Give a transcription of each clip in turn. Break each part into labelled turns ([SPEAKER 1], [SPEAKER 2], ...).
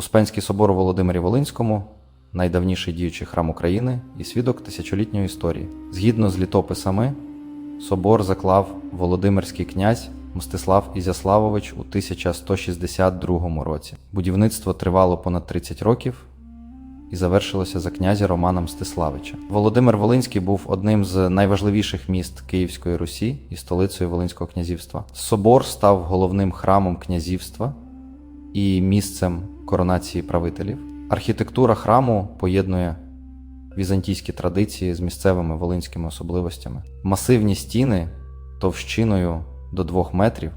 [SPEAKER 1] Успенський собор у Володимирі Волинському найдавніший діючий храм України і свідок тисячолітньої історії. Згідно з літописами, собор заклав Володимирський князь Мстислав Ізяславович у 1162 році. Будівництво тривало понад 30 років і завершилося за князя Романа Мстиславича. Володимир Волинський був одним з найважливіших міст Київської Русі і столицею Волинського князівства. Собор став головним храмом князівства і місцем коронації правителів. Архітектура храму поєднує візантійські традиції з місцевими волинськими особливостями. Масивні стіни товщиною до 2 метрів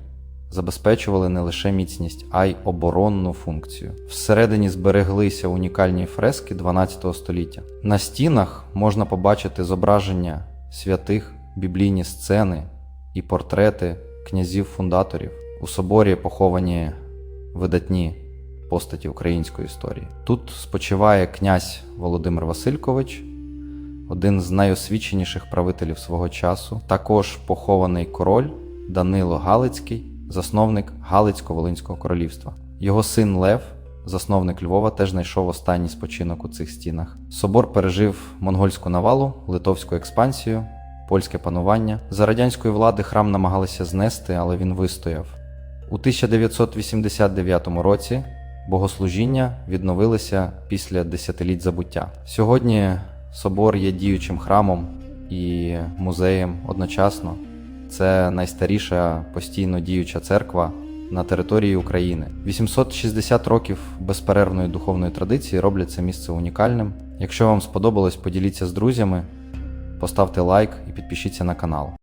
[SPEAKER 1] забезпечували не лише міцність, а й оборонну функцію. Всередині збереглися унікальні фрески 12 століття. На стінах можна побачити зображення святих, біблійні сцени і портрети князів-фундаторів. У соборі поховані видатні постаті української історії. Тут спочиває князь Володимир Василькович, один з найосвіченіших правителів свого часу. Також похований король Данило Галицький, засновник Галицько-Волинського королівства. Його син Лев, засновник Львова, теж знайшов останній спочинок у цих стінах. Собор пережив монгольську навалу, литовську експансію, польське панування. За радянської влади храм намагалися знести, але він вистояв. У 1989 році богослужіння відновилися після десятиліть забуття. Сьогодні собор є діючим храмом і музеєм одночасно. Це найстаріша постійно діюча церква на території України. 860 років безперервної духовної традиції роблять це місце унікальним. Якщо вам сподобалось, поділіться з друзями, поставте лайк і підпишіться на канал.